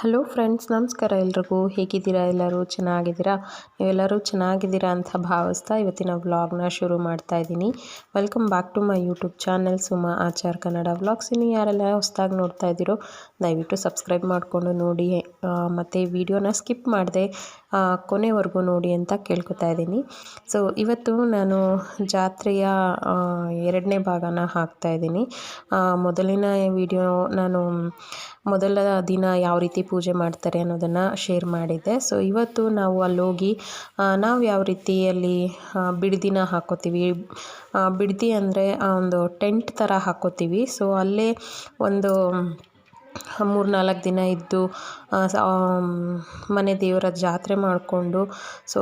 Hello friends, ನಮಸ್ಕಾರ ಎಲ್ರಿಗೂ. ಹೇಗಿದ್ದೀರಾ? ಎಲ್ಲರೂ ಚೆನ್ನಾಗಿದ್ದೀರಾ? ನೀವೆಲ್ಲರೂ ಚೆನ್ನಾಗಿದ್ದೀರಾ ಅಂತ ಭಾವಿಸ್ತಾ ಇವತ್ತಿನ ವ್ಲಾಗ್ನ ಶುರು ಮಾಡ್ತಾ ಇದ್ದೀನಿ. Welcome back to my YouTube channel Suma Achar Kannada vlogs. ಇನ್ನು ಯಾರೆಲ್ಲ ಹೊಸ್ದಾಗಿ ನೋಡ್ತಾ ಇದ್ದೀರೋ, ದಯವಿಟ್ಟು ಸಬ್ಸ್ಕ್ರೈಬ್ ಮಾಡಿಕೊಂಡು ನೋಡಿ. ಮತ್ತು ವಿಡಿಯೋನ ಸ್ಕಿಪ್ ಮಾಡದೆ ಕೊನೆವರೆಗೂ ನೋಡಿ ಅಂತ ಕೇಳ್ಕೊತಾ ಇದ್ದೀನಿ. ಸೊ ಇವತ್ತು ನಾನು ಜಾತ್ರೆಯ ಎರಡನೇ ಭಾಗನ ಹಾಕ್ತಾ ಇದ್ದೀನಿ. ಮೊದಲಿನ ವಿಡಿಯೋ ನಾನು ಮೊದಲ ದಿನ ಯಾವ ರೀತಿ ಪೂಜೆ ಮಾಡ್ತಾರೆ ಅನ್ನೋದನ್ನು ಶೇರ್ ಮಾಡಿದ್ದೆ. ಸೊ ಇವತ್ತು ನಾವು ಅಲ್ಲೋಗಿ ನಾವು ಯಾವ ರೀತಿಯಲ್ಲಿ ಬಿಡ್ದಿನ ಹಾಕೋತೀವಿ? ಬಿಡ್ದಿ ಬಿಡದಿ ಅಂದರೆ ಒಂದು ಟೆಂಟ್ ಥರ ಹಾಕೋತೀವಿ. ಸೊ ಅಲ್ಲೇ ಒಂದು ಮೂರು ನಾಲ್ಕು ದಿನ ಇದ್ದು ಮನೆ ದೇವರ ಜಾತ್ರೆ ಮಾಡಿಕೊಂಡು, ಸೊ,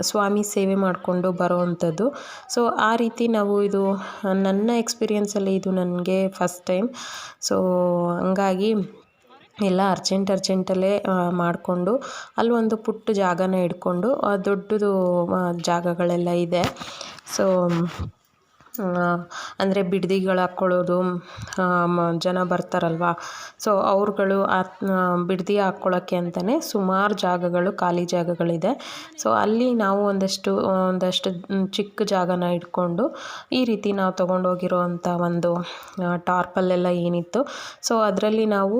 ಸ್ವಾಮಿ ಸೇವೆ ಮಾಡಿಕೊಂಡು ಬರೋವಂಥದ್ದು. ಸೊ, ಆ ರೀತಿ ನಾವು ಇದು, ನನ್ನ ಎಕ್ಸ್ಪೀರಿಯನ್ಸಲ್ಲಿ ಇದು ನನಗೆ ಫಸ್ಟ್ ಟೈಮ್. ಸೊ, ಹಂಗಾಗಿ ಎಲ್ಲ ಅರ್ಜೆಂಟ್, ಅರ್ಜೆಂಟಲ್ಲೇ ಮಾಡಿಕೊಂಡು, ಅಲ್ಲಿ ಒಂದು ಪುಟ್ಟ ಜಾಗನ ಇಟ್ಕೊಂಡು ದೊಡ್ಡದು ಜಾಗಗಳೆಲ್ಲ ಇದೆ. ಸೊ ಅಂದರೆ ಬಿಡದಿಗಳು ಹಾಕ್ಕೊಳ್ಳೋದು ಜನ ಬರ್ತಾರಲ್ವ? ಸೊ ಅವ್ರುಗಳು ಬಿಡದಿ ಹಾಕ್ಕೊಳ್ಳೋಕ್ಕೆ ಅಂತಲೇ ಸುಮಾರು ಜಾಗಗಳು ಖಾಲಿ ಜಾಗಗಳಿದೆ. ಸೊ ಅಲ್ಲಿ ನಾವು ಒಂದಷ್ಟು ಒಂದಷ್ಟು ಚಿಕ್ಕ ಜಾಗನ ಇಟ್ಕೊಂಡು ಈ ರೀತಿ ನಾವು ತೊಗೊಂಡೋಗಿರೋ ಅಂಥ ಒಂದು ಟಾರ್ಪಲ್ಲೆಲ್ಲ ಏನಿತ್ತು. ಸೊ ಅದರಲ್ಲಿ ನಾವು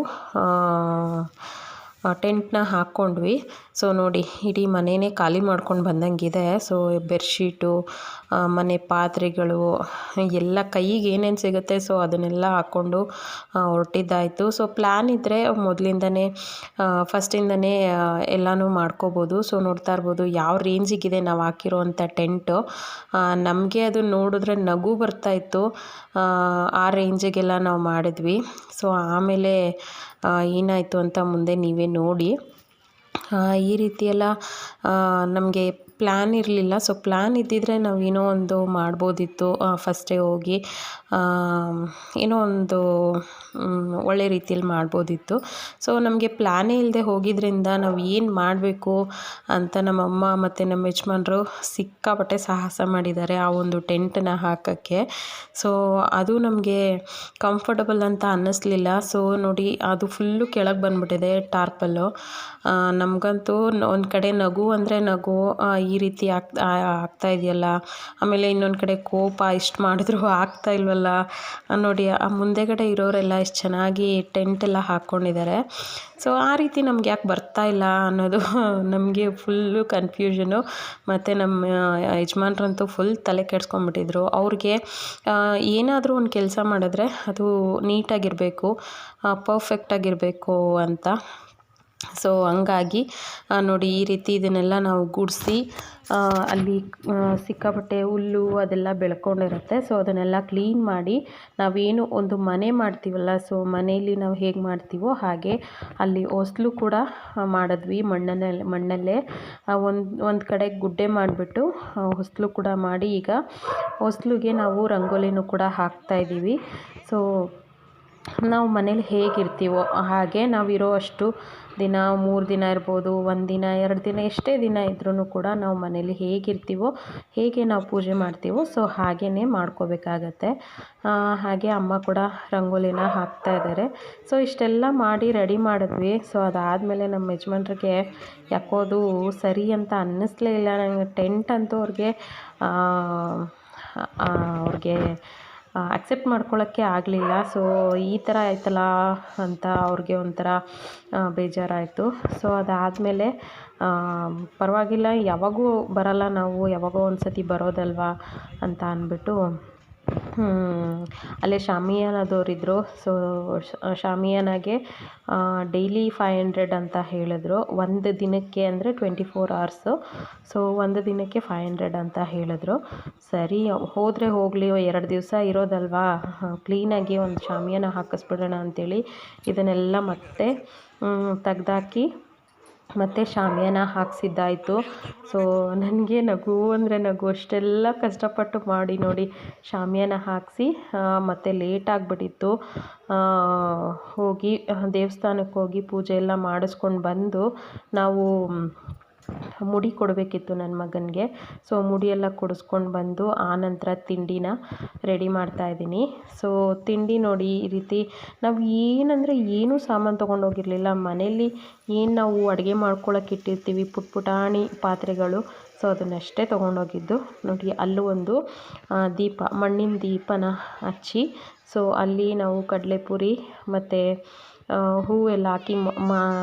ಟೆಂಟ್ನ ಹಾಕ್ಕೊಂಡ್ವಿ. ಸೊ ನೋಡಿ, ಇಡೀ ಮನೆಯೇ ಖಾಲಿ ಮಾಡ್ಕೊಂಡು ಬಂದಂಗಿದೆ. ಸೊ ಬೆಡ್ಶೀಟು ಮನೆ ಪಾತ್ರೆಗಳು, ಎಲ್ಲ ಕೈಗೆ ಏನೇನು ಸಿಗುತ್ತೆ ಸೊ ಅದನ್ನೆಲ್ಲ ಹಾಕ್ಕೊಂಡು ಹೊರಟಿದ್ದಾಯಿತು. ಸೊ ಪ್ಲ್ಯಾನ್ ಇದ್ದರೆ ಮೊದಲಿಂದನೇ ಫಸ್ಟಿಂದನೇ ಎಲ್ಲನೂ ಮಾಡ್ಕೋಬೋದು. ಸೊ ನೋಡ್ತಾ ಇರ್ಬೋದು ಯಾವ ರೇಂಜಿಗಿದೆ ನಾವು ಹಾಕಿರೋವಂಥ ಟೆಂಟು. ನಮಗೆ ಅದು ನೋಡಿದ್ರೆ ನಗು ಬರ್ತಾಯಿತ್ತು ಆ ರೇಂಜಿಗೆಲ್ಲ ನಾವು ಮಾಡಿದ್ವಿ. ಸೊ ಆಮೇಲೆ ಏನಾಯಿತು ಅಂತ ಮುಂದೆ ನೀವೇ ನೋಡಿ. ಈ ರೀತಿಯೆಲ್ಲ ನಮಗೆ ಪ್ಲ್ಯಾನ್ ಇರಲಿಲ್ಲ. ಸೊ ಪ್ಲ್ಯಾನ್ ಇದ್ದಿದ್ದರೆ ನಾವು ಏನೋ ಒಂದು ಮಾಡ್ಬೋದಿತ್ತು ಫಸ್ಟೇ ಹೋಗಿ ಏನೋ ಒಂದು ಒಳ್ಳೆ ರೀತಿಯಲ್ಲಿ ಮಾಡ್ಬೋದಿತ್ತು. ಸೊ ನಮಗೆ ಪ್ಲ್ಯಾನೇ ಇಲ್ಲದೆ ಹೋಗಿದ್ದರಿಂದ ನಾವು ಏನು ಮಾಡಬೇಕು ಅಂತ ನಮ್ಮಮ್ಮ ಮತ್ತು ನಮ್ಮ ಯಜಮಾನರು ಸಿಕ್ಕಾಪಟ್ಟೆ ಸಾಹಸ ಮಾಡಿದ್ದಾರೆ ಆ ಒಂದು ಟೆಂಟನ್ನ ಹಾಕೋಕ್ಕೆ. ಸೊ ಅದು ನಮಗೆ ಕಂಫರ್ಟಬಲ್ ಅಂತ ಅನ್ನಿಸ್ಲಿಲ್ಲ. ಸೊ ನೋಡಿ, ಅದು ಫುಲ್ಲು ಕೆಳಗೆ ಬಂದ್ಬಿಟ್ಟಿದೆ ಟಾರ್ಪಲ್ಲು ನಮಗಂತೂ ಒಂದು ಕಡೆ ನಗು ಅಂದರೆ ನಗು ಈ ರೀತಿ ಆಗ್ತಾ ಆಗ್ತಾ ಇದೆಯಲ್ಲ? ಆಮೇಲೆ ಇನ್ನೊಂದು ಕಡೆ ಕೋಪ ಇಷ್ಟು ಮಾಡಿದ್ರು ಆಗ್ತಾ ಇಲ್ವಲ್ಲ? ನೋಡಿ, ಆ ಮುಂದೆಗಡೆ ಇರೋರೆಲ್ಲ ಎಷ್ಟು ಚೆನ್ನಾಗಿ ಟೆಂಟ್ ಎಲ್ಲ ಹಾಕ್ಕೊಂಡಿದ್ದಾರೆ ಸೊ ಆ ರೀತಿ ನಮ್ಗೆ ಯಾಕೆ ಬರ್ತಾ ಇಲ್ಲ ಅನ್ನೋದು ನಮಗೆ ಫುಲ್ಲು ಕನ್ಫ್ಯೂಷನು ಮತ್ತು ನಮ್ಮ ಯಜಮಾನ್ರಂತೂ ಫುಲ್ ತಲೆ ಕೆಡ್ಸ್ಕೊಂಡ್ಬಿಟ್ಟಿದ್ರು. ಅವ್ರಿಗೆ ಏನಾದರೂ ಒಂದು ಕೆಲಸ ಮಾಡಿದ್ರೆ ಅದು ನೀಟಾಗಿರಬೇಕು ಪರ್ಫೆಕ್ಟಾಗಿರಬೇಕು ಅಂತ. ಸೊ ಹಂಗಾಗಿ ನೋಡಿ ಈ ರೀತಿ ಇದನ್ನೆಲ್ಲ ನಾವು ಗುಡಿಸಿ ಅಲ್ಲಿ ಸಿಕ್ಕಾಪಟ್ಟೆ ಹುಲ್ಲು ಅದೆಲ್ಲ ಬೆಳ್ಕೊಂಡಿರುತ್ತೆ. ಸೊ ಅದನ್ನೆಲ್ಲ ಕ್ಲೀನ್ ಮಾಡಿ, ನಾವೇನು ಒಂದು ಮನೆ ಮಾಡ್ತೀವಲ್ಲ ಸೊ ಮನೆಯಲ್ಲಿ ನಾವು ಹೇಗೆ ಮಾಡ್ತೀವೋ ಹಾಗೆ ಅಲ್ಲಿ ಹೊಸ್ಲು ಕೂಡ ಮಾಡಿದ್ವಿ ಮಣ್ಣಲ್ಲಿ. ಮಣ್ಣಲ್ಲೇ ಒಂದು ಒಂದು ಕಡೆ ಗುಡ್ಡೆ ಮಾಡಿಬಿಟ್ಟು ಹೊಸ್ಲು ಕೂಡ ಮಾಡಿ ಈಗ, ಹೊಸ್ಲುಗೆ ನಾವು ರಂಗೋಲಿನೂ ಕೂಡ ಹಾಕ್ತಾಯಿದ್ದೀವಿ ಸೊ ನಾವು ಮನೇಲಿ ಹೇಗಿರ್ತೀವೋ ಹಾಗೆ ನಾವಿರೋ ಅಷ್ಟು ದಿನ, ಮೂರು ದಿನ ಇರ್ಬೋದು, ಒಂದು ದಿನ, ಎರಡು ದಿನ, ಎಷ್ಟೇ ದಿನ ಇದ್ರೂ ಕೂಡ ನಾವು ಮನೇಲಿ ಹೇಗಿರ್ತೀವೋ, ಹೇಗೆ ನಾವು ಪೂಜೆ ಮಾಡ್ತೀವೋ, ಸೊ ಹಾಗೇ ಮಾಡ್ಕೋಬೇಕಾಗತ್ತೆ. ಹಾಗೆ ಅಮ್ಮ ಕೂಡ ರಂಗೋಲಿನ ಹಾಕ್ತಾ ಇದ್ದಾರೆ. ಸೊ ಇಷ್ಟೆಲ್ಲ ಮಾಡಿ ರೆಡಿ ಮಾಡಿದ್ವಿ. ಸೊ ಅದಾದಮೇಲೆ ನಮ್ಮ ಯಜಮಾನ್ರಿಗೆ ಯಾಕೋದು ಸರಿ ಅಂತ ಅನ್ನಿಸ್ಲೇ ಇಲ್ಲ. ನನಗೆ ಟೆಂಟ್ ಅಂತೂ ಅವ್ರಿಗೆ ಅವ್ರಿಗೆ ಅಕ್ಸೆಪ್ಟ್ ಮಾಡ್ಕೊಳ್ಳೋಕ್ಕೆ ಆಗಲಿಲ್ಲ. ಸೊ ಈ ಥರ ಆಯ್ತಲ್ಲ ಅಂತ ಅವ್ರಿಗೆ ಒಂಥರ ಬೇಜಾರಾಯಿತು. ಸೊ ಅದಾದಮೇಲೆ ಪರವಾಗಿಲ್ಲ, ಯಾವಾಗೂ ಬರಲ್ಲ ನಾವು, ಯಾವಾಗೋ ಒಂದು ಸತಿ ಬರೋದಲ್ವಾ ಅಂತ ಅಂದ್ಬಿಟ್ಟು ಅಲ್ಲೇ ಶಾಮಿಯಾನದವರಿದ್ದರು ಸೊ ಶಾಮಿಯಾನಾಗೆ ಡೈಲಿ ಫೈವ್ ಹಂಡ್ರೆಡ್ ಅಂತ ಹೇಳಿದ್ರು. ಒಂದು ದಿನಕ್ಕೆ ಅಂದರೆ ಟ್ವೆಂಟಿ ಫೋರ್ ಅವರ್ಸು ಸೊ ಒಂದು ದಿನಕ್ಕೆ ಫೈವ್ ಹಂಡ್ರೆಡ್ ಅಂತ ಹೇಳಿದ್ರು. ಸರಿ, ಹೋದರೆ ಹೋಗಲಿ ಎರಡು ದಿವಸ ಇರೋದಲ್ವಾ? ಕ್ಲೀನಾಗಿ ಒಂದು ಶಾಮಿಯಾನ ಹಾಕಿಸ್ಬಿಡೋಣ ಅಂಥೇಳಿ ಇದನ್ನೆಲ್ಲ ಮತ್ತೆ ತೆಗ್ದಾಕಿ ಮತ್ತು ಶಾಮಿಯಾನ ಹಾಕ್ಸಿದ್ದಾಯಿತು. ಸೊ ನನಗೆ ನಗು ಅಂದರೆ ನಗು ಅಷ್ಟೆಲ್ಲ ಕಷ್ಟಪಟ್ಟು ಮಾಡಿ ನೋಡಿ ಶಾಮಿಯಾನ ಹಾಕಿಸಿ ಮತ್ತು ಲೇಟ್ ಆಗಿಬಿಟ್ಟಿತ್ತು. ಹೋಗಿ ದೇವಸ್ಥಾನಕ್ಕೆ ಹೋಗಿ ಪೂಜೆ ಎಲ್ಲ ಮಾಡಿಸ್ಕೊಂಡು ಬಂದು ನಾವು ಮುಡಿ ಕೊಡಬೇಕಿತ್ತು ನನ್ನ ಮಗನಿಗೆ. ಸೊ ಮುಡಿಯೆಲ್ಲ ಕೊಡಿಸ್ಕೊಂಡು ಬಂದು ಆನಂತರ ತಿಂಡಿನ ರೆಡಿ ಮಾಡ್ತಾ ಇದ್ದೀನಿ. ಸೊ ತಿಂಡಿ ನೋಡಿ ಈ ರೀತಿ ನಾವು ಏನಂದರೆ ಏನೂ ಸಾಮಾನು ತೊಗೊಂಡೋಗಿರಲಿಲ್ಲ ಮನೇಲಿ ಏನು ನಾವು ಅಡುಗೆ ಮಾಡ್ಕೊಳಕ್ಕೆ ಇಟ್ಟಿರ್ತೀವಿ ಪುಟ್ ಪುಟಾಣಿ ಪಾತ್ರೆಗಳು. ಸೊ ಅದನ್ನಷ್ಟೇ ತೊಗೊಂಡೋಗಿದ್ದು ನೋಡಿ, ಅಲ್ಲೂ ಒಂದು ದೀಪ, ಮಣ್ಣಿನ ದೀಪನ ಹಚ್ಚಿ. ಸೊ ಅಲ್ಲಿ ನಾವು ಕಡಲೆಪುರಿ ಮತ್ತು ಹೂವೆಲ್ಲ ಹಾಕಿ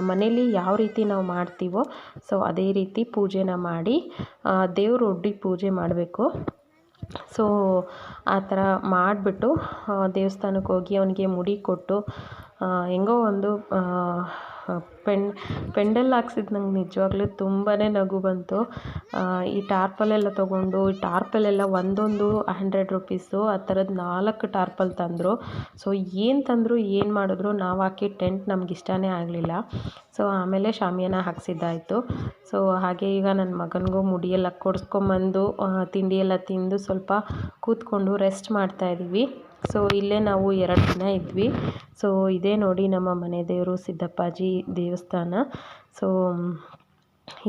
ಮನೇಲಿ ಯಾವ ರೀತಿ ನಾವು ಮಾಡ್ತೀವೋ, ಸೊ ಅದೇ ರೀತಿ ಪೂಜೆನ ಮಾಡಿ ದೇವ್ರ ಒಡ್ಡಿ ಪೂಜೆ ಮಾಡಬೇಕು. ಸೊ, ಆ ಥರ ಮಾಡಿಬಿಟ್ಟು ದೇವಸ್ಥಾನಕ್ಕೆ ಹೋಗಿ ಅವನಿಗೆ ಮುಡಿ ಕೊಟ್ಟು ಹೆಂಗೋ ಒಂದು ಪೆನ್, ಪೆಂಡಲ್ ಹಾಕ್ಸಿದ್ದು ನಂಗೆ ನಿಜವಾಗ್ಲೂ ತುಂಬಾ ನಗು ಬಂತು. ಈ ಟಾರ್ಪಲೆಲ್ಲ ತೊಗೊಂಡು, ಈ ಟಾರ್ಪಲೆಲ್ಲ ಒಂದೊಂದು ಹಂಡ್ರೆಡ್ ರುಪೀಸು, ಆ ಥರದ್ದು ನಾಲ್ಕು ಟಾರ್ಪಲ್ ತಂದರು. ಸೊ, ಏನು ತಂದರು, ಏನು ಮಾಡಿದ್ರು, ನಾವು ಹಾಕಿ ಟೆಂಟ್ ನಮ್ಗೆ ಇಷ್ಟನೇ ಆಗಲಿಲ್ಲ. ಸೊ, ಆಮೇಲೆ ಶಾಮಿಯಾನ ಹಾಕ್ಸಿದ್ದಾಯಿತು. ಸೊ, ಹಾಗೆ ಈಗ ನನ್ನ ಮಗನಿಗೂ ಮುಡಿಯೆಲ್ಲ ಕೊಡಿಸ್ಕೊಂಬಂದು ತಿಂಡಿ ಎಲ್ಲ ತಿಂದು ಸ್ವಲ್ಪ ಕೂತ್ಕೊಂಡು ರೆಸ್ಟ್ ಮಾಡ್ತಾಯಿದ್ದೀವಿ ಸೊ ಇಲ್ಲೇ ನಾವು ಎರಡು ದಿನ ಇದ್ವಿ. ಸೊ ಇದೇ ನೋಡಿ ನಮ್ಮ ಮನೆ ದೇವರು ಸಿದ್ದಪ್ಪಾಜಿ ದೇವಸ್ಥಾನ. ಸೊ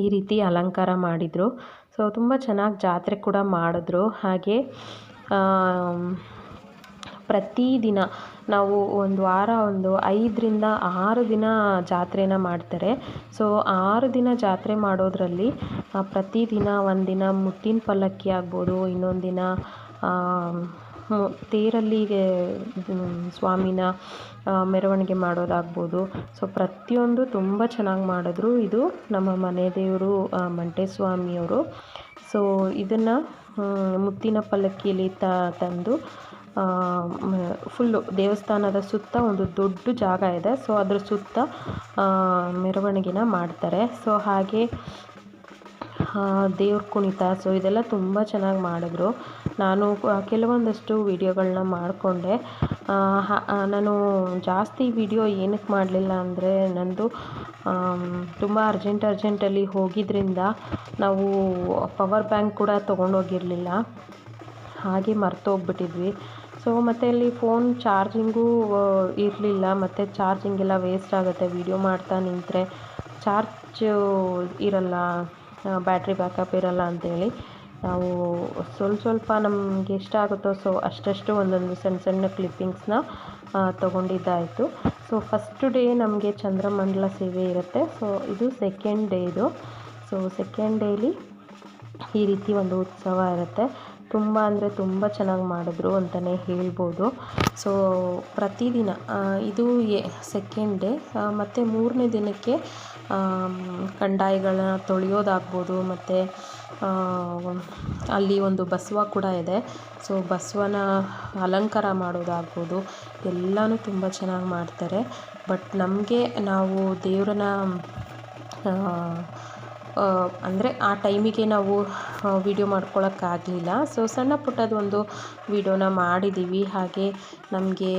ಈ ರೀತಿ ಅಲಂಕಾರ ಮಾಡಿದರು. ಸೊ ತುಂಬ ಚೆನ್ನಾಗಿ ಜಾತ್ರೆ ಕೂಡ ಮಾಡಿದ್ರು. ಹಾಗೆ ಪ್ರತಿದಿನ ನಾವು ಒಂದು ವಾರ ಒಂದು ಐದರಿಂದ ಆರು ದಿನ ಜಾತ್ರೆನ ಮಾಡ್ತಾರೆ. ಸೊ ಆರು ದಿನ ಜಾತ್ರೆ ಮಾಡೋದರಲ್ಲಿ ಪ್ರತಿದಿನ ಒಂದಿನ ಮುತ್ತಿನ ಪಲ್ಲಕ್ಕಿ ಆಗ್ಬೋದು ಇನ್ನೊಂದು ದಿನ ತೇರಲ್ಲಿಗೆ ಸ್ವಾಮಿನ ಮೆರವಣಿಗೆ ಮಾಡೋದಾಗ್ಬೋದು. ಸೊ ಪ್ರತಿಯೊಂದು ತುಂಬ ಚೆನ್ನಾಗಿ ಮಾಡಿದ್ರು. ಇದು ನಮ್ಮ ಮನೆ ದೇವರು ಮಂಟೇಸ್ವಾಮಿಯವರು. ಸೊ ಇದನ್ನು ಮುತ್ತಿನ ಪಲ್ಲಕ್ಕಿಯಲ್ಲಿ ತಂದು ಫುಲ್ಲು ದೇವಸ್ಥಾನದ ಸುತ್ತ ಒಂದು ದೊಡ್ಡ ಜಾಗ ಇದೆ. ಸೊ ಅದ್ರ ಸುತ್ತ ಮೆರವಣಿಗೆನ ಮಾಡ್ತಾರೆ. ಸೊ ಹಾಗೆ ದೇವ್ರ ಕುಣಿತ. ಸೊ ಇದೆಲ್ಲ ತುಂಬ ಚೆನ್ನಾಗಿ ಮಾಡಿದ್ರು. ನಾನು ಕೆಲವೊಂದಷ್ಟು ವೀಡಿಯೋಗಳನ್ನ ಮಾಡಿಕೊಂಡೆ. ನಾನು ಜಾಸ್ತಿ ವೀಡಿಯೋ ಏನಕ್ಕೆ ಮಾಡಲಿಲ್ಲ ಅಂದರೆ ನನ್ನದು ತುಂಬ ಅರ್ಜೆಂಟ್ ಅರ್ಜೆಂಟಲ್ಲಿ ಹೋಗಿದ್ದರಿಂದ ನಾವು ಪವರ್ ಬ್ಯಾಂಕ್ ಕೂಡ ತೊಗೊಂಡೋಗಿರಲಿಲ್ಲ. ಹಾಗೆ ಮರ್ತೋಗ್ಬಿಟ್ಟಿದ್ವಿ. ಸೊ ಮತ್ತು ಅಲ್ಲಿ ಫೋನ್ ಚಾರ್ಜಿಂಗೂ ಇರಲಿಲ್ಲ. ಮತ್ತು ಚಾರ್ಜಿಂಗ್ ಎಲ್ಲ ವೇಸ್ಟ್ ಆಗುತ್ತೆ. ವೀಡಿಯೋ ಮಾಡ್ತಾ ನಿಂತರೆ ಚಾರ್ಜ್ ಇರಲ್ಲ. ಬ್ಯಾಟ್ರಿ ಬ್ಯಾಕಪ್ ಇರಲ್ಲ ಅಂಥೇಳಿ ನಾವು ಸ್ವಲ್ಪ ಸ್ವಲ್ಪ ನಮಗೆ ಎಷ್ಟಾಗುತ್ತೋ ಸೊ ಅಷ್ಟಷ್ಟು ಒಂದೊಂದು ಸಣ್ಣ ಸಣ್ಣ ಕ್ಲಿಪ್ಪಿಂಗ್ಸ್ನ ತೊಗೊಂಡಿದ್ದಾಯಿತು. ಸೊ ಫಸ್ಟ್ ಡೇ ನಮಗೆ ಚಂದ್ರಮಂಡಲ ಸೇವೆ ಇರುತ್ತೆ. ಸೊ ಇದು ಸೆಕೆಂಡ್ ಡೇ ಇದು ಸೊ ಸೆಕೆಂಡ್ ಡೇಲಿ ಈ ರೀತಿ ಒಂದು ಉತ್ಸವ ಇರುತ್ತೆ. ತುಂಬ ಅಂದರೆ ತುಂಬ ಚೆನ್ನಾಗಿ ಮಾಡಿದ್ರು ಅಂತಲೇ ಹೇಳ್ಬೋದು. ಸೊ ಪ್ರತಿದಿನ ಇದು ಎ ಸೆಕೆಂಡ್ ಡೇ ಮತ್ತು ಮೂರನೇ ದಿನಕ್ಕೆ ಕಂಡಾಯಿಗಳನ್ನ ತೊಳೆಯೋದಾಗ್ಬೋದು, ಮತ್ತು ಅಲ್ಲಿ ಒಂದು ಬಸವ ಕೂಡ ಇದೆ. ಸೊ ಬಸವನ ಅಲಂಕಾರ ಮಾಡೋದಾಗ್ಬೋದು, ಎಲ್ಲನೂ ತುಂಬ ಚೆನ್ನಾಗಿ ಮಾಡ್ತಾರೆ. ಬಟ್ ನಮಗೆ ನಾವು ದೇವ್ರನ್ನ ಅಂದರೆ ಆ ಟೈಮಿಗೆ ನಾವು ವಿಡಿಯೋ ಮಾಡ್ಕೊಳ್ಳೋಕ್ಕಾಗಲಿಲ್ಲ ಸೊ ಸಣ್ಣ ಪುಟ್ಟದೊಂದು ವಿಡಿಯೋನ ಮಾಡಿದ್ದೀವಿ ಹಾಗೆ ನಮಗೆ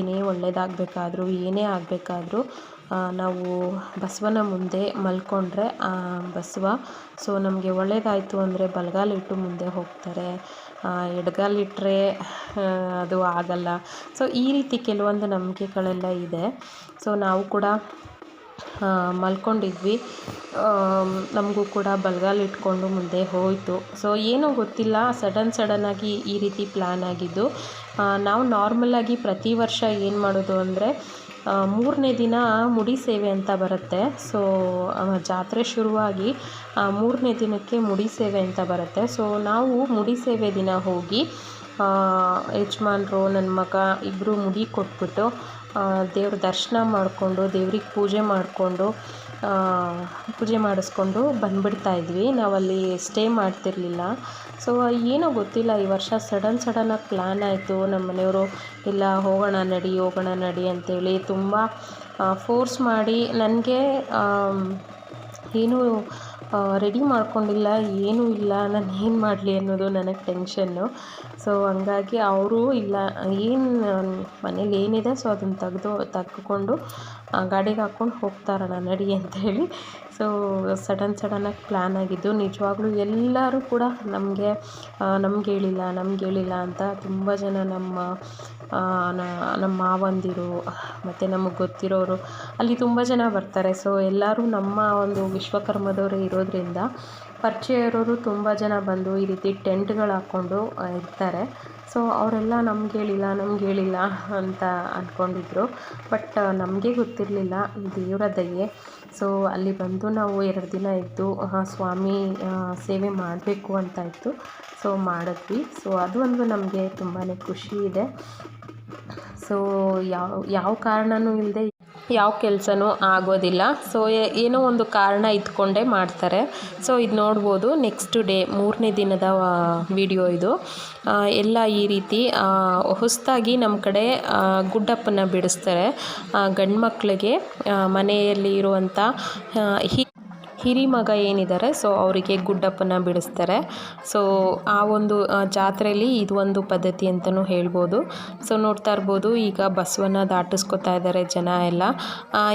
ಏನೇ ಒಳ್ಳೆಯದಾಗಬೇಕಾದ್ರೂ ಏನೇ ಆಗಬೇಕಾದ್ರೂ ನಾವು ಬಸವನ ಮುಂದೆ ಮಲ್ಕೊಂಡ್ರೆ ಬಸವ ಸೊ ನಮಗೆ ಒಳ್ಳೆಯದಾಯ್ತು ಅಂದರೆ ಬಲಗಾಲಿಟ್ಟು ಮುಂದೆ ಹೋಗ್ತಾರೆ. ಎಡಗಾಲಿಟ್ಟರೆ ಅದು ಆಗಲ್ಲ. ಸೊ ಈ ರೀತಿ ಕೆಲವೊಂದು ನಂಬಿಕೆಗಳೆಲ್ಲ ಇದೆ. ಸೊ ನಾವು ಕೂಡ ಮಲ್ಕೊಂಡಿದ್ವಿ. ನಮಗೂ ಕೂಡ ಬಲ್ಗಾಲು ಇಟ್ಕೊಂಡು ಮುಂದೆ ಹೋಯಿತು. ಸೊ ಏನೂ ಗೊತ್ತಿಲ್ಲ. ಸಡನ್ ಸಡನ್ನಾಗಿ ಈ ರೀತಿ ಪ್ಲ್ಯಾನ್ ಆಗಿದ್ದು. ನಾವು ನಾರ್ಮಲಾಗಿ ಪ್ರತಿ ವರ್ಷ ಏನು ಮಾಡೋದು ಅಂದರೆ ಮೂರನೇ ದಿನ ಮುಡಿ ಸೇವೆ ಅಂತ ಬರುತ್ತೆ. ಸೊ ಜಾತ್ರೆ ಶುರುವಾಗಿ ಮೂರನೇ ದಿನಕ್ಕೆ ಮುಡಿ ಸೇವೆ ಅಂತ ಬರುತ್ತೆ. ಸೊ ನಾವು ಮುಡಿ ಸೇವೆ ದಿನ ಹೋಗಿ ಯಜಮಾನ್ರು ನನ್ನ ಮಗ ಇಬ್ಬರು ಮುಡಿ ಕೊಟ್ಬಿಟ್ಟು ದೇವ್ರ ದರ್ಶನ ಮಾಡಿಕೊಂಡು, ದೇವ್ರಿಗೆ ಪೂಜೆ ಮಾಡಿಕೊಂಡು ಪೂಜೆ ಮಾಡಿಸ್ಕೊಂಡು ಬಂದ್ಬಿಡ್ತಾ ಇದ್ವಿ. ನಾವಲ್ಲಿ ಸ್ಟೇ ಮಾಡ್ತಿರಲಿಲ್ಲ. ಸೊ ಏನೋ ಗೊತ್ತಿಲ್ಲ, ಈ ವರ್ಷ ಸಡನ್ ಸಡನ್ನಾಗಿ ಪ್ಲ್ಯಾನ್ ಆಯಿತು. ನಮ್ಮ ಮನೆಯವರು, ಇಲ್ಲ, ಹೋಗೋಣ, ನಡಿ ಹೋಗೋಣ, ನಡಿ ಅಂತೇಳಿ ತುಂಬ ಫೋರ್ಸ್ ಮಾಡಿ, ನನಗೆ ಏನೂ ರೆಡಿ ಮಾಡ್ಕೊಂಡಿಲ್ಲ, ಏನೂ ಇಲ್ಲ, ನಾನು ಏನು ಮಾಡಲಿ ಅನ್ನೋದು ನನಗೆ ಟೆನ್ಷನ್ನು ಸೊ ಹಂಗಾಗಿ ಅವರು ಇಲ್ಲ, ಏನು, ಮನೇಲಿ ಏನಿದೆ ಸೊ ಅದನ್ನು ತೆಗ್ದು, ತೆಗ್ದುಕೊಂಡು ಗಾಡಿಗೆ ಹಾಕ್ಕೊಂಡು ಹೋಗ್ತಾರಣ್ಣ ನಡಿ ಅಂತ ಹೇಳಿ ಸೊ, ಸಡನ್ ಸಡನ್ನಾಗಿ ಪ್ಲ್ಯಾನ್ ಆಗಿದ್ದು ನಿಜವಾಗ್ಲೂ ಎಲ್ಲರೂ ಕೂಡ ನಮಗೆ ನಮ್ಗೆ ಹೇಳಿಲ್ಲ ನಮ್ಗೆ ಹೇಳಿಲ್ಲ ಅಂತ ತುಂಬ ಜನ ನಮ್ಮ ನಮ್ಮ ಮಾವಂದಿರು, ಮತ್ತು ನಮಗೆ ಗೊತ್ತಿರೋರು ಅಲ್ಲಿ ತುಂಬ ಜನ ಬರ್ತಾರೆ. ಸೊ, ಎಲ್ಲರೂ ನಮ್ಮ ಒಂದು ವಿಶ್ವಕರ್ಮದವರೇ ಇರೋದರಿಂದ ಪರಿಚಯ ಇರೋರು ತುಂಬ ಜನ ಬಂದು ಈ ರೀತಿ ಟೆಂಟ್ಗಳು ಹಾಕ್ಕೊಂಡು ಇರ್ತಾರೆ. ಸೊ ಅವರೆಲ್ಲ ನಮ್ಗೆ ಹೇಳಿಲ್ಲ ನಮ್ಗೆ ಹೇಳಿಲ್ಲ ಅಂತ ಅಂದ್ಕೊಂಡಿದ್ರು. ಬಟ್ ನಮಗೆ ಗೊತ್ತಿರಲಿಲ್ಲ. ದೇವರ ದಯೆ. ಸೊ ಅಲ್ಲಿ ಬಂದು ನಾವು ಎರಡು ದಿನ ಇದ್ದು ಸ್ವಾಮಿ ಸೇವೆ ಮಾಡಬೇಕು ಅಂತ ಇತ್ತು. ಸೊ ಮಾಡಿದ್ವಿ. ಸೊ ಅದು ಒಂದು ನಮಗೆ ತುಂಬಾ ಖುಷಿ ಇದೆ. ಸೊ ಯಾವ ಯಾವ ಕಾರಣವೂ ಇಲ್ಲದೆ ಯಾವ ಕೆಲಸನೂ ಆಗೋದಿಲ್ಲ. ಸೊ ಏನೋ ಒಂದು ಕಾರಣ ಇದ್ಕೊಂಡೇ ಮಾಡ್ತಾರೆ. ಸೊ ಇದು ನೋಡ್ಬೋದು. ನೆಕ್ಸ್ಟ್ ಡೇ ಮೂರನೇ ದಿನದ ವಿಡಿಯೋ ಇದು. ಎಲ್ಲ ಈ ರೀತಿ ಹೊಸದಾಗಿ ನಮ್ಮ ಕಡೆ ಗುಡ್ಡಪ್ಪನ ಬಿಡಿಸ್ತಾರೆ. ಗಂಡು ಮಕ್ಕಳಿಗೆ ಮನೆಯಲ್ಲಿ ಇರುವಂಥ ಹಿ ಹಿರಿಮಗ ಏನಿದ್ದಾರೆ ಸೊ ಅವರಿಗೆ ಗುಡ್ಡಪ್ಪನ ಬಿಡಿಸ್ತಾರೆ. ಸೊ ಆ ಒಂದು ಜಾತ್ರೆಯಲ್ಲಿ ಇದು ಒಂದು ಪದ್ಧತಿ ಅಂತಲೂ ಹೇಳ್ಬೋದು. ಸೊ ನೋಡ್ತಾ ಇರ್ಬೋದು, ಈಗ ಬಸವನ ದಾಟಿಸ್ಕೊತಾ ಇದ್ದಾರೆ ಜನ ಎಲ್ಲ.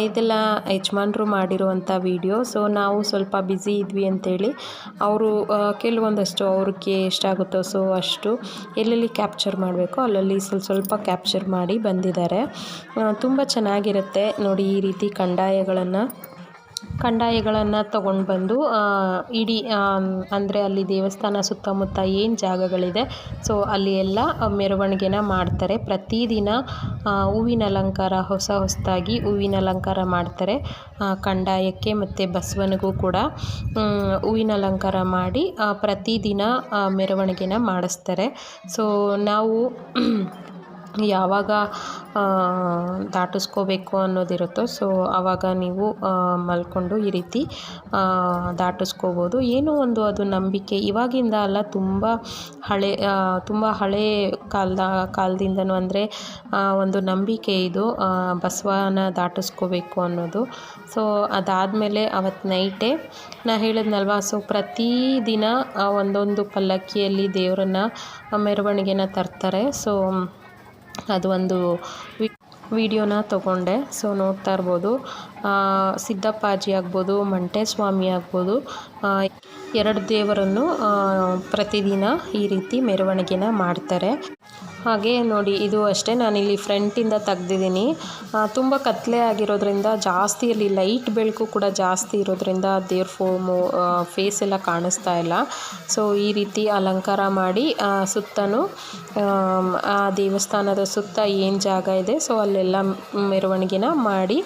ಇದೆಲ್ಲ ಯಜಮಾನ್ರು ಮಾಡಿರುವಂಥ ವಿಡಿಯೋ ಸೊ ನಾವು ಸ್ವಲ್ಪ ಬ್ಯುಸಿ ಇದ್ವಿ ಅಂತೇಳಿ, ಅವರು ಕೆಲವೊಂದಷ್ಟು ಅವ್ರಿಗೆ ಎಷ್ಟಾಗುತ್ತೋ ಸೊ ಅಷ್ಟು ಎಲ್ಲೆಲ್ಲಿ ಕ್ಯಾಪ್ಚರ್ ಮಾಡಬೇಕೋ, ಅಲ್ಲಲ್ಲಿ ಸ್ವಲ್ಪ ಸ್ವಲ್ಪ ಕ್ಯಾಪ್ಚರ್ ಮಾಡಿ ಬಂದಿದ್ದಾರೆ. ತುಂಬ ಚೆನ್ನಾಗಿರುತ್ತೆ ನೋಡಿ ಈ ರೀತಿ ಕಂದಾಯಗಳನ್ನು ಕಂದಾಯಗಳನ್ನು ತಗೊಂಡು ಬಂದು ಇಡೀ ಅಂದರೆ ಅಲ್ಲಿ ದೇವಸ್ಥಾನ ಸುತ್ತಮುತ್ತ ಏನು ಜಾಗಗಳಿದೆ, ಸೊ ಅಲ್ಲಿ ಎಲ್ಲ ಮೆರವಣಿಗೆನ ಮಾಡ್ತಾರೆ. ಪ್ರತಿದಿನ ಹೂವಿನ ಅಲಂಕಾರ ಹೊಸ ಹೊಸದಾಗಿ ಹೂವಿನ ಅಲಂಕಾರ ಮಾಡ್ತಾರೆ ಕಂಡಾಯಕ್ಕೆ ಮತ್ತು ಬಸವನಿಗೂ ಕೂಡ. ಹೂವಿನ ಅಲಂಕಾರ ಮಾಡಿ ಪ್ರತಿದಿನ ಮೆರವಣಿಗೆನ ಮಾಡಿಸ್ತಾರೆ. ಸೊ ನಾವು ಯಾವಾಗ ದಾಟಿಸ್ಕೋಬೇಕು ಅನ್ನೋದಿರುತ್ತೋ, ಸೊ ಆವಾಗ ನೀವು ಮಲ್ಕೊಂಡು ಈ ರೀತಿ ದಾಟಿಸ್ಕೋಬೋದು. ಏನೋ ಒಂದು ಅದು ನಂಬಿಕೆ. ಇವಾಗಿಂದ ಅಲ್ಲ, ತುಂಬ ಹಳೆ ತುಂಬ ಹಳೆ ಕಾಲದ, ಕಾಲದಿಂದನೂ ಅಂದರೆ ಒಂದು ನಂಬಿಕೆ ಇದು ಬಸವನ ದಾಟಿಸ್ಕೋಬೇಕು ಅನ್ನೋದು. ಸೊ ಅದಾದಮೇಲೆ ಅವತ್ತು ನೈಟೇ ನಾ ಹೇಳಿದ್ನಲ್ವ, ಸೊ ಪ್ರತಿದಿನ ಒಂದೊಂದು ಪಲ್ಲಕ್ಕಿಯಲ್ಲಿ ದೇವರನ್ನ ಮೆರವಣಿಗೆನ ತರ್ತಾರೆ. ಸೊ ಅದು ಒಂದು ವಿಡಿಯೋನ ತಗೊಂಡೆ. ಸೊ, ನೋಡ್ತಾ ಇರ್ಬೋದು. ಸಿದ್ದಪ್ಪಾಜಿ ಆಗ್ಬೋದು, ಮಂಟೇಸ್ವಾಮಿ ಆಗ್ಬೋದು. ಎರಡು ದೇವರನ್ನು ಪ್ರತಿದಿನ ಈ ರೀತಿ ಮೆರವಣಿಗೆನ ಮಾಡ್ತಾರೆ. ಹಾಗೆ ನೋಡಿ, ಇದು ಅಷ್ಟೇ ನಾನಿಲ್ಲಿ ಫ್ರಂಟಿಂದ ತೆಗ್ದಿದ್ದೀನಿ. ತುಂಬ ಕತ್ತಲೆ ಆಗಿರೋದ್ರಿಂದ ಜಾಸ್ತಿ ಅಲ್ಲಿ ಲೈಟ್ ಬೆಳಕು ಕೂಡ ಜಾಸ್ತಿ ಇರೋದ್ರಿಂದ ದೇವ್ರ ಫೋಮು ಫೇಸ್ ಎಲ್ಲ ಕಾಣಿಸ್ತಾ ಇಲ್ಲ. ಸೊ ಈ ರೀತಿ ಅಲಂಕಾರ ಮಾಡಿ ಸುತ್ತಲೂ ಆ ದೇವಸ್ಥಾನದ ಸುತ್ತ ಏನು ಜಾಗ ಇದೆ ಸೊ ಅಲ್ಲೆಲ್ಲ ಮೆರವಣಿಗೆನ ಮಾಡಿ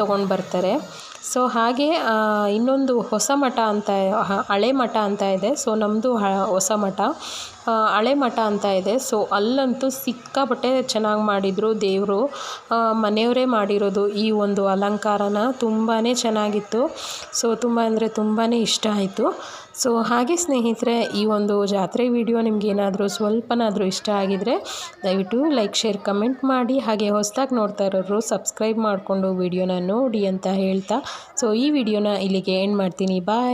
ತೊಗೊಂಡು ಬರ್ತಾರೆ. ಸೊ ಹಾಗೆ ಇನ್ನೊಂದು ಹೊಸ ಮಠ ಅಂತ ಹಳೆ ಮಠ ಅಂತ ಇದೆ. ಸೊ ನಮ್ಮದು ಹೊಸ ಮಠ. ಹಳೆ ಮಠ ಅಂತ ಇದೆ. ಸೊ ಅಲ್ಲಂತೂ ಸಿಕ್ಕಾಪಟ್ಟೆ ಚೆನ್ನಾಗಿ ಮಾಡಿದರು ದೇವರು. ಮನೆಯವರೇ ಮಾಡಿರೋದು ಈ ಒಂದು ಅಲಂಕಾರನ ತುಂಬಾ ಚೆನ್ನಾಗಿತ್ತು. ಸೊ ತುಂಬ ಅಂದರೆ ತುಂಬಾ ಇಷ್ಟ ಆಯಿತು. ಸೊ ಹಾಗೆ ಸ್ನೇಹಿತರೆ, ಈ ಒಂದು ಜಾತ್ರೆ ವಿಡಿಯೋ ನಿಮಗೇನಾದರೂ ಸ್ವಲ್ಪನಾದರೂ ಇಷ್ಟ ಆಗಿದರೆ ದಯವಿಟ್ಟು ಲೈಕ್, ಶೇರ್, ಕಮೆಂಟ್ ಮಾಡಿ. ಹಾಗೆ ಹೊಸದಾಗಿ ನೋಡ್ತಾ ಇರೋರು ಸಬ್ಸ್ಕ್ರೈಬ್ ಮಾಡಿಕೊಂಡು ವಿಡಿಯೋನ ನೋಡಿ ಅಂತ ಹೇಳ್ತಾ. ಸೊ ಈ ವಿಡಿಯೋನ ಇಲ್ಲಿಗೆ ಎಂಡ್ ಮಾಡ್ತೀನಿ. ಬಾಯ್